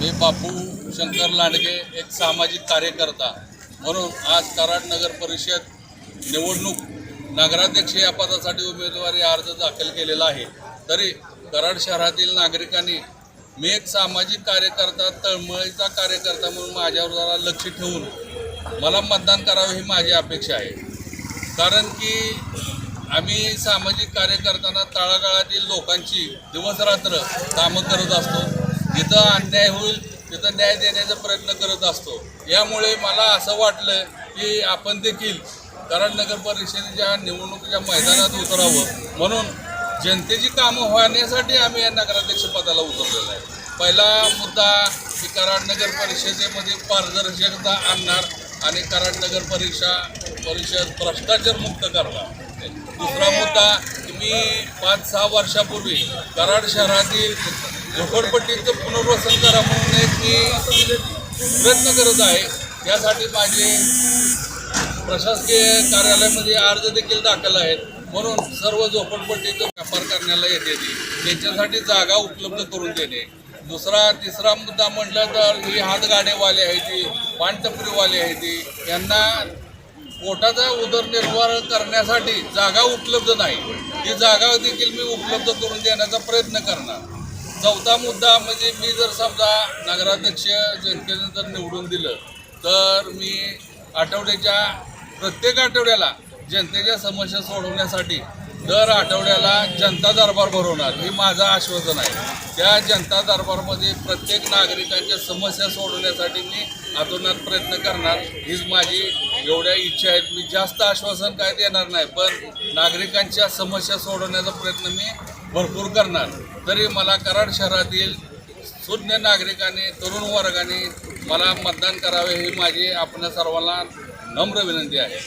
मी बापू शंकर लांडगे एक सामाजिक कार्यकर्ता. म्हणून आज कराड नगर परिषद निवडणूक नगराध्यक्ष या पदासाठी उमेदवारी अर्ज दाखल केलेला आहे. तरी कराड शहरातील नागरिकांनी मी एक सामाजिक कार्यकर्ता तळमळीचा कार्यकर्ता म्हणून माझ्यावर जरा लक्ष ठेवून मला मतदान करावं ही माझी अपेक्षा आहे. कारण की आम्ही सामाजिक कार्य करताना तळागाळातील लोकांची दिवसरात्र कामं करत असतो. जिथं अन्याय होईल तिथं न्याय देण्याचा प्रयत्न करत असतो. यामुळे मला असं वाटलं की आपण देखील कराड नगर परिषदेच्या निवडणुकीच्या मैदानात उतरावं. म्हणून जनतेची कामं होण्यासाठी आम्ही या नगराध्यक्षपदाला उतरलेलं आहे. पहिला मुद्दा की कराड नगर परिषदेमध्ये पारदर्शकता आणणार आणि कराड नगर परिषा परिषद भ्रष्टाचार मुक्त करणार. दुसरा मुद्दा की मी पाच सहा वर्षापूर्वी कराड शहरातील झोपडपट्टीचं पुनर्वसन करा म्हणून एक मी प्रयत्न करत आहे. यासाठी माझे प्रशासकीय कार्यालयामध्ये अर्ज देखील दाखल आहेत. म्हणून सर्व झोपडपट्टीचं व्यापार करण्याला येते त्याच्यासाठी त्यांच्यासाठी जागा उपलब्ध करून देणे. दुसरा तिसरा मुद्दा म्हटलं तर ही हातगाडेवाले आहे ती पानटपरीवाले आहे ती. यांना पोटाचा उदरनिर्वाह करण्यासाठी जागा उपलब्ध नाही. ही जागा देखील मी उपलब्ध करून देण्याचा प्रयत्न करणार. चौथा मुद्दा म्हणजे मी जर समजा नगराध्यक्ष जनतेने जर निवडून दिलं तर मी आठवड्याच्या प्रत्येक आठवड्याला जनतेच्या समस्या सोडवण्यासाठी दर आठवड्याला जनता दरबार भरवणार ही माझं आश्वासन आहे. त्या जनता दरबारमध्ये प्रत्येक नागरिकांच्या समस्या सोडवण्यासाठी मी अतोनात प्रयत्न करणार हीच माझी एवढ्या इच्छा आहेत. मी जास्त आश्वासन काय देणार नाही पण नागरिकांच्या समस्या सोडवण्याचा प्रयत्न मी भरपूर करणार. तरी मला कराड शहरातील शून्य नागरिकांनी तरुण वर्गाने मला मतदान करावे ही माझी आपल्या सर्वांना नम्र विनंती आहे.